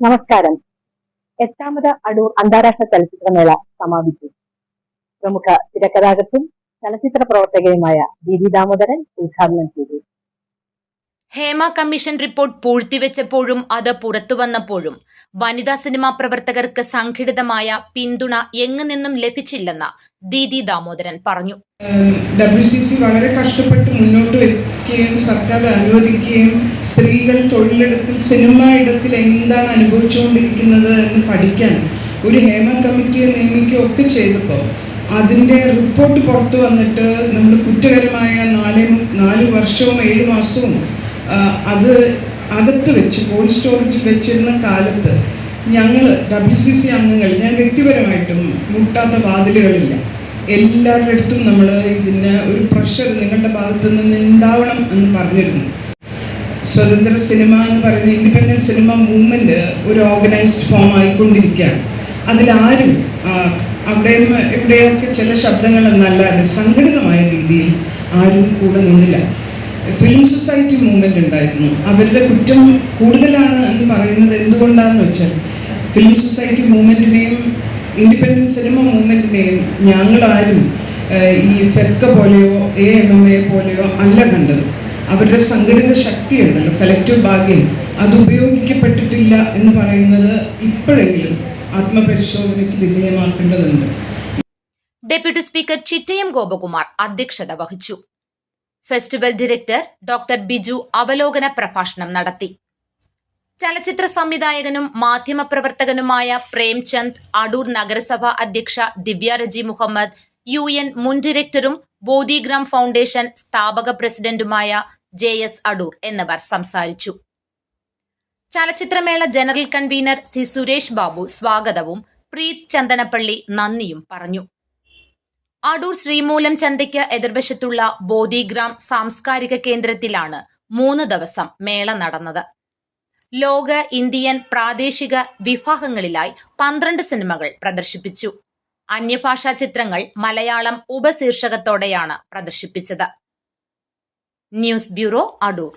നമസ്കാരം. എട്ടാമത് അടൂർ അന്താരാഷ്ട്ര ചലച്ചിത്രമേള സമാപിച്ചു. പ്രമുഖ തിരക്കഥാകൃത്തും ചലച്ചിത്ര പ്രവർത്തകയുമായ ദീദി ദാമോദരൻ ഉദ്ഘാടനം ചെയ്തു. ഹേമ കമ്മീഷൻ റിപ്പോർട്ട് പൂഴ്ത്തിവെച്ചപ്പോഴും അത് പുറത്തു വന്നപ്പോഴും വനിതാ സിനിമാ പ്രവർത്തകർക്ക് സംഘടിതമായ പിന്തുണ എങ്ങു നിന്നും ലഭിച്ചില്ലെന്ന് ദീദി ദാമോദരൻ പറഞ്ഞു. ഡബ്ല്യു സി സി വളരെ കഷ്ടപ്പെട്ട് മുന്നോട്ട് വയ്ക്കുകയും സർക്കാർ അനുവദിക്കുകയും സ്ത്രീകൾ തൊഴിലിടത്തിൽ സിനിമ ഇടത്തിൽ എന്താണ് അനുഭവിച്ചുകൊണ്ടിരിക്കുന്നത് എന്ന് പഠിക്കാൻ ഒരു ഹേമ കമ്മിറ്റിയെ നിയമിക്കുകയൊക്കെ ചെയ്തപ്പോൾ അതിന്റെ റിപ്പോർട്ട് പുറത്തു വന്നിട്ട് നമ്മൾ കുറ്റകരമായ നാല് നാല് വർഷവും ഏഴ് മാസവും അത് അകത്ത് വെച്ച് കോൾഡ് സ്റ്റോറേജിൽ വെച്ചിരുന്ന കാലത്ത് ഞങ്ങൾ ഡബ്ല്യു സി സി അംഗങ്ങൾ ഞാൻ വ്യക്തിപരമായിട്ടും മുട്ടാത്ത വാതിലുകളില്ല. എല്ലാവരുടെ അടുത്തും നമ്മൾ ഇതിന് ഒരു പ്രഷർ നിങ്ങളുടെ ഭാഗത്തു നിന്ന് ഉണ്ടാവണം എന്ന് പറഞ്ഞിരുന്നു. സ്വതന്ത്ര സിനിമ എന്ന് പറയുന്ന ഇൻഡിപെൻഡന്റ് സിനിമ മൂവ്മെന്റ് ഒരു ഓർഗനൈസ്ഡ് ഫോം ആയിക്കൊണ്ടിരിക്കുകയാണ്. അതിലാരും അവിടെ അവിടെയും ഇവിടെയൊക്കെ ചില ശബ്ദങ്ങൾ എന്നല്ലാതെ സംഘടിതമായ രീതിയിൽ ആരും കൂടെ നിന്നില്ല. ഫിലിം സൊസൈറ്റി മൂവ്മെന്റ് ഉണ്ടായിരുന്നു. അവരുടെ കുറ്റം കൂടുതലാണ് എന്ന് പറയുന്നത് എന്തുകൊണ്ടാണെന്ന് വെച്ചാൽ ഫിലിം സൊസൈറ്റി മൂവ്മെന്റിനെയും ഇൻഡിപെൻഡന്റ് സിനിമ മൂവ്മെന്റിനെയും ഞങ്ങളാരും ഈ ഫെഫ്ക പോലെയോ എ എം എം എ പോലെയോ അല്ല കണ്ടത്. അവരുടെ സംഘടിത ശക്തിയുണ്ടല്ലോ കലക്റ്റീവ് ഭാഗ്യം അത് ഉപയോഗിക്കപ്പെട്ടിട്ടില്ല എന്ന് പറയുന്നത് ഇപ്പോഴെങ്കിലും ആത്മപരിശോധനയ്ക്ക് വിധേയമാക്കേണ്ടതുണ്ട്. ഡെപ്യൂട്ടി സ്പീക്കർ ചിറ്റയം ഗോപകുമാർ അധ്യക്ഷത വഹിച്ചു. ഫെസ്റ്റിവൽ ഡയറക്ടർ ഡോക്ടർ ബിജു അവലോകന പ്രഭാഷണം നടത്തി. ചലച്ചിത്ര സംവിധായകനും മാധ്യമപ്രവർത്തകനുമായ പ്രേംചന്ദ് അടൂർ നഗരസഭ അധ്യക്ഷ ദിവ്യ റജി മുഹമ്മദ് യു എൻ മുൻ ഡയറക്ടറും ബോധിഗ്രാം ഫൗണ്ടേഷൻ സ്ഥാപക പ്രസിഡന്റുമായ ജെ എസ് അടൂർ എന്നിവർ സംസാരിച്ചു. ചലച്ചിത്രമേള general convener C Suresh Babu സ്വാഗതവും പ്രീത് ചന്ദനപ്പള്ളി നന്ദിയും പറഞ്ഞു. അടൂർ ശ്രീമൂലം ചന്തയ്ക്ക് എതിർവശത്തുള്ള ബോധിഗ്രാം സാംസ്കാരിക കേന്ദ്രത്തിലാണ് മൂന്ന് ദിവസം മേള നടന്നത്. ലോക ഇന്ത്യൻ പ്രാദേശിക വിഭാഗങ്ങളിലായി പന്ത്രണ്ട് സിനിമകൾ പ്രദർശിപ്പിച്ചു. അന്യഭാഷാ ചിത്രങ്ങൾ മലയാളം ഉപശീർഷകത്തോടെയാണ് പ്രദർശിപ്പിച്ചത്. News bureau Adoor.